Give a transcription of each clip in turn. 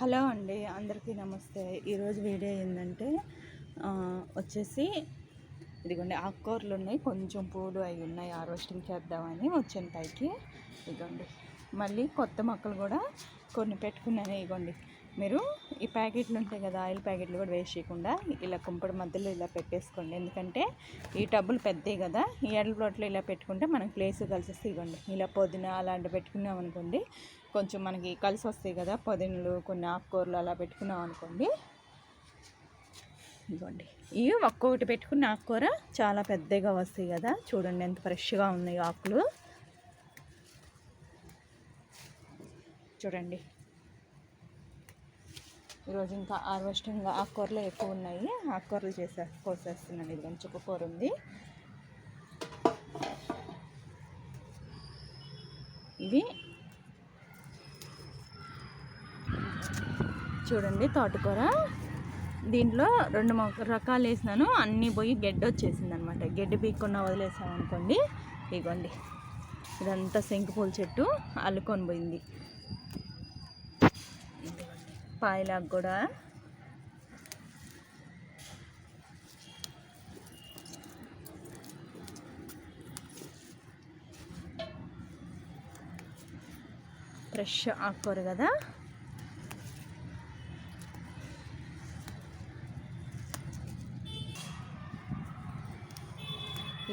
Hello అండి అందరికీ నమస్తే. ఈరోజు వీడియో ఏంటంటే వచ్చేసి ఇదిగోండి ఆకుకూరలు ఉన్నాయి కొంచెం పూలు అవి ఉన్నాయి హార్వెస్టింగ్ చేద్దామని వచ్చిన పైకి. ఇదిగోండి మళ్ళీ కొత్త మొక్కలు కూడా కొన్ని పెట్టుకున్నాను ఇదిగోండి. మీరు ఈ ప్యాకెట్లు ఉంటాయి కదా ఆయిల్ ప్యాకెట్లు కూడా వేస్ట్ చేయకుండా ఇలా కుంపడి మధ్యలో ఇలా పెట్టేసుకోండి. ఎందుకంటే ఈ టబ్బులు పెద్దవి కదా ఈ ఎడల ప్లాట్లో ఇలా పెట్టుకుంటే మనకి ప్లేస్ కలిసి వస్తాయి ఇవ్వండి. ఇలా పుదీనా అలాంటివి పెట్టుకున్నాం అనుకోండి కొంచెం మనకి కలిసి వస్తాయి కదా పుదీనలు కొన్ని ఆకుకూరలు అలా పెట్టుకున్నాం అనుకోండి. ఇదిగోండి. ఇవి ఒక్కొక్కటి పెట్టుకున్న ఆకుకూర చాలా పెద్దగా వస్తాయి కదా చూడండి ఎంత ఫ్రెష్గా ఉన్నాయి ఆకులు. చూడండి. ఈరోజు ఇంకా హార్వెస్టింగ్ ఆకుకూరలు ఎక్కువ ఉన్నాయి. ఆకుకూరలు చేసే కోసేస్తున్నాను. ఇది కొంచెం కూర ఉంది. ఇవి చూడండి తోటకూర. దీంట్లో రెండు రకాలు వేసినాను. అన్నీ పోయి గడ్డ వచ్చేసింది అనమాట గడ్డి పీక్కుండా వదిలేసామనుకోండి ఇగోండి. ఇదంతా శంకుపూల చెట్టు అల్లుకొని పోయింది. పాయలాగా కూడా. ఫ్రెష్ ఆకుకూర కదా.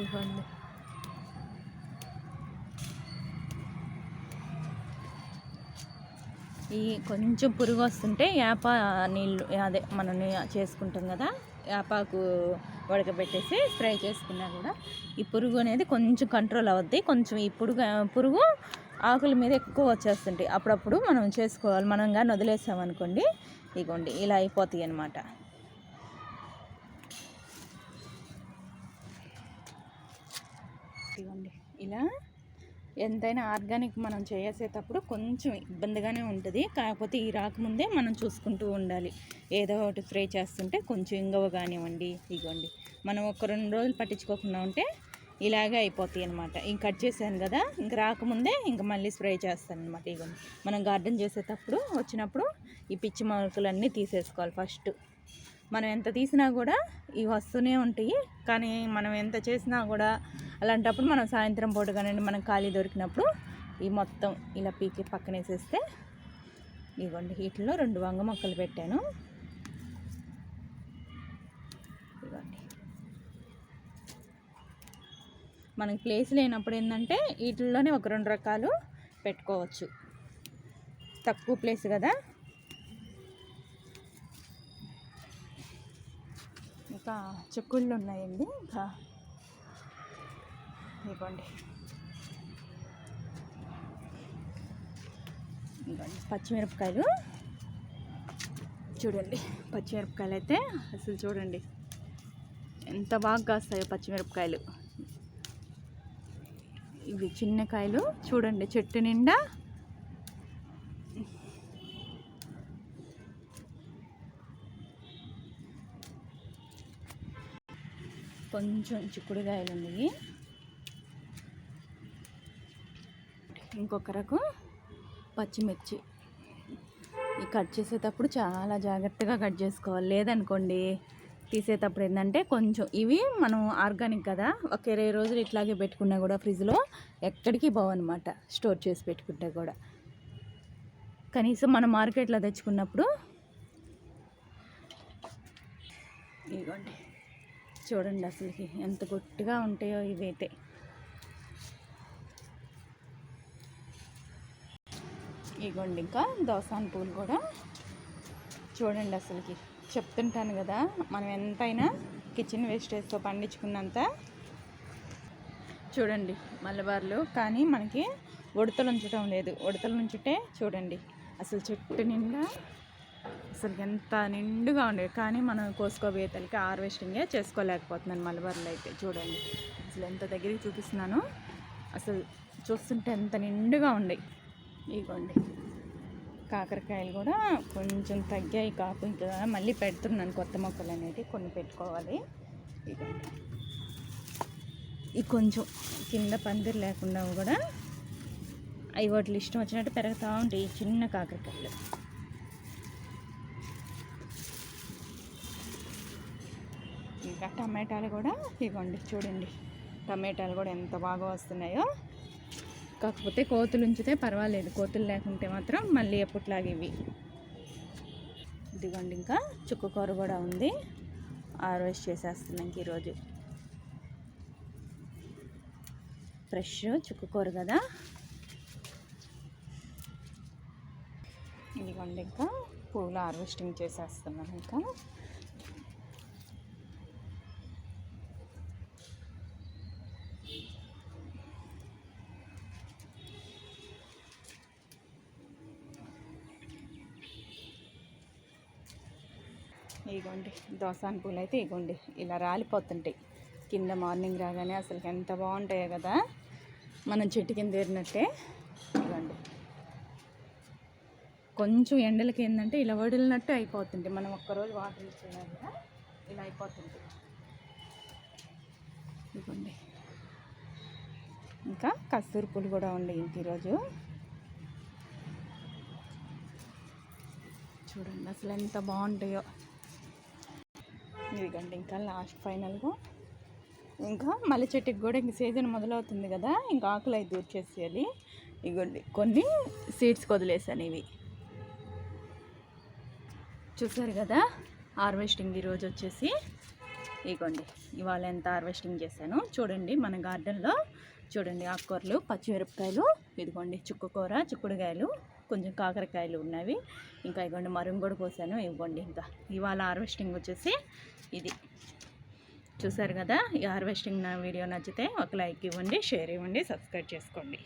ఇవ్వండి ఈ కొంచెం పురుగు వస్తుంటే యాప నీళ్ళు అదే మనం చేసుకుంటాం కదా యాపాకు ఉడకబెట్టేసి స్ప్రే చేసుకున్నా కూడా ఈ పురుగు అనేది కొంచెం కంట్రోల్ అవుద్ది. కొంచెం ఈ పురుగు పురుగు ఆకుల మీద ఎక్కువ వచ్చేస్తుంటాయి. అప్పుడప్పుడు మనం చేసుకోవాలి. మనం కానీ వదిలేసామనుకోండి ఇగోండి ఇలా అయిపోతాయి అన్నమాట. ఇగోండి ఇలా ఎంతైనా ఆర్గానిక్ మనం చేసేటప్పుడు కొంచెం ఇబ్బందిగానే ఉంటుంది. కాకపోతే ఈ రాకముందే మనం చూసుకుంటూ ఉండాలి. ఏదో ఒకటి స్ప్రే చేస్తుంటే కొంచెం ఇంగవ కానివ్వండి ఇగోండి. మనం ఒక రెండు రోజులు పట్టించుకోకుండా ఉంటే ఇలాగే అయిపోతాయి అనమాట ఇంక కట్ చేశాను కదా ఇంక రాకముందే ఇంక మళ్ళీ స్ప్రే చేస్తాను అనమాట ఇగోండి. మనం గార్డెన్ చేసేటప్పుడు వచ్చినప్పుడు ఈ పిచ్చి మొలకలన్నీ తీసేసుకోవాలి ఫస్ట్. మనం ఎంత తీసినా కూడా ఇవి వస్తూనే ఉంటాయి. కానీ మనం ఎంత చేసినా కూడా అలాంటప్పుడు మనం సాయంత్రం పూట కానివ్వండి మనం ఖాళీ దొరికినప్పుడు ఈ మొత్తం ఇలా పీకి పక్కనేసేస్తే ఇవ్వండి. ఇదిగోండి వీటిలో రెండు వంగ మొక్కలు పెట్టాను. ఇదిగోండి మనకి ప్లేస్ లేనప్పుడు ఏంటంటే వీటిల్లోనే ఒక రెండు రకాలు పెట్టుకోవచ్చు. తక్కువ ప్లేస్ కదా. ఇంకా చిక్కుళ్ళు ఉన్నాయండి ఇంకా ఇవ్వండి ఇవ్వండి పచ్చిమిరపకాయలు. చూడండి పచ్చిమిరపకాయలు అయితే అసలు చూడండి ఎంత బాగా కాస్తాయో పచ్చిమిరపకాయలు. ఇవి చిన్న కాయలు చూడండి చెట్టు నిండా కొంచెం చిక్కుడుకాయలు ఉన్నాయి. ఇంకొక రకం పచ్చిమిర్చి. ఈ కట్ చేసేటప్పుడు చాలా జాగ్రత్తగా కట్ చేసుకోవాలి. లేదనుకోండి తీసేటప్పుడు ఏంటంటే కొంచెం ఇవి మనం ఆర్గానిక్ కదా ఒక ఇరవై రోజులు ఇట్లాగే పెట్టుకున్నా కూడా ఫ్రిడ్జ్లో ఎక్కడికి పోవన్నమాట స్టోర్ చేసి పెట్టుకుంటే కూడా. కనీసం మనం మార్కెట్లో తెచ్చుకున్నప్పుడు ఇదిగోండి. చూడండి అసలుకి ఎంత గట్టిగా ఉంటాయో ఇవైతే. ఇగోండి ఇంకా దోసాన్ పూలు కూడా. చూడండి అసలుకి చెప్తుంటాను కదా మనం ఎంతైనా కిచెన్ వేస్టేజ్తో పండించుకున్నంత. చూడండి మలబార్లు కానీ మనకి ఉడతలు ఉంచడం లేదు. ఉడతలు ఉంచుటే చూడండి అసలు చెట్టు నిండా అసలు ఎంత నిండుగా ఉండేవి. కానీ మనం కోసుకోబోయే తల్లికి హార్వెస్టింగే చేసుకోలేకపోతున్నాను మలబార్లో అయితే చూడండి. అసలు ఎంత దగ్గరికి చూపిస్తున్నాను. అసలు చూస్తుంటే ఎంత నిండుగా ఉండేవి ఇగోండి. కాకరకాయలు కూడా కొంచెం తగ్గాయి కాపు. ఇంకా మళ్ళీ పెడుతున్నాను కొత్త మొక్కలు అనేది కొన్ని పెట్టుకోవాలి. ఇగోండి. ఈ కొంచెం కింద పందిరి లేకుండా కూడా అవి వాటిలో ఇష్టం వచ్చినట్టు పెరుగుతూ ఉంటాయి ఈ చిన్న కాకరకాయలు. ఇంకా టమాటాలు కూడా ఇవ్వండి చూడండి. టమాటాలు కూడా ఎంత బాగా వస్తున్నాయో. కాకపోతే కోతులు ఉంచితే పర్వాలేదు కోతులు లేకుంటే మాత్రం మళ్ళీ ఎప్పట్లాగే ఇవి. ఇదిగోండి ఇంకా చుక్కకూర కూడా ఉంది. హార్వెస్ట్ చేసేస్తున్నాం ఈరోజు. ఫ్రెష్ చుక్కకూర కదా. ఇదిగోండి ఇంకా పూలు హార్వెస్టింగ్ చేసేస్తున్నాం ఇంకా. ఇగోండి దోసాన్ పూలు అయితే ఇగోండి ఇలా రాలిపోతుంటాయి. కింద మార్నింగ్ రాగానే అసలు ఎంత బాగుంటాయో కదా. మనం చెట్టు కింద ఏరినట్టే. ఇవ్వండి కొంచెం ఎండలకి ఏంటంటే ఇలా వడిలినట్టు అయిపోతుంది మనం ఒక్కరోజు వాటర్ ఇచ్చేయాలి కదా ఇలా అయిపోతుంది ఇవ్వండి ఇంకా కస్తూరి పూలు కూడా ఉన్నాయి ఇంక ఈరోజు. చూడండి అసలు ఎంత బాగుంటాయో. ఇదిగోండి ఇంకా లాస్ట్ ఫైనల్గా. ఇంకా మల్లె చెట్టుకి కూడా ఇంక సీజన్ మొదలవుతుంది కదా ఇంకా ఆకులు అయితే దూర్చేసేయాలి ఇగోండి కొన్ని సీడ్స్ వదిలేసాను ఇవి. చూసారు కదా హార్వెస్టింగ్ ఈరోజు వచ్చేసి. ఇగోండి ఇవాళ ఎంత హార్వెస్టింగ్ చేశాను. చూడండి మన గార్డెన్లో చూడండి ఆకుకూరలు పచ్చిమిరపకాయలు ఇదిగోండి చుక్కకూర చిక్కుడుకాయలు. కొంచెం కాకరకాయలు ఉన్నవి. ఇంకా ఇవ్వండి మరుగు కూడా పోసాను. ఇవ్వండి ఇంకా. ఇవాళ హార్వెస్టింగ్ వచ్చేసి ఇది. చూసారు కదా? ఈ హార్వెస్టింగ్ నా వీడియో నచ్చితే ఒక లైక్ ఇవ్వండి షేర్ ఇవ్వండి సబ్స్క్రైబ్ చేసుకోండి.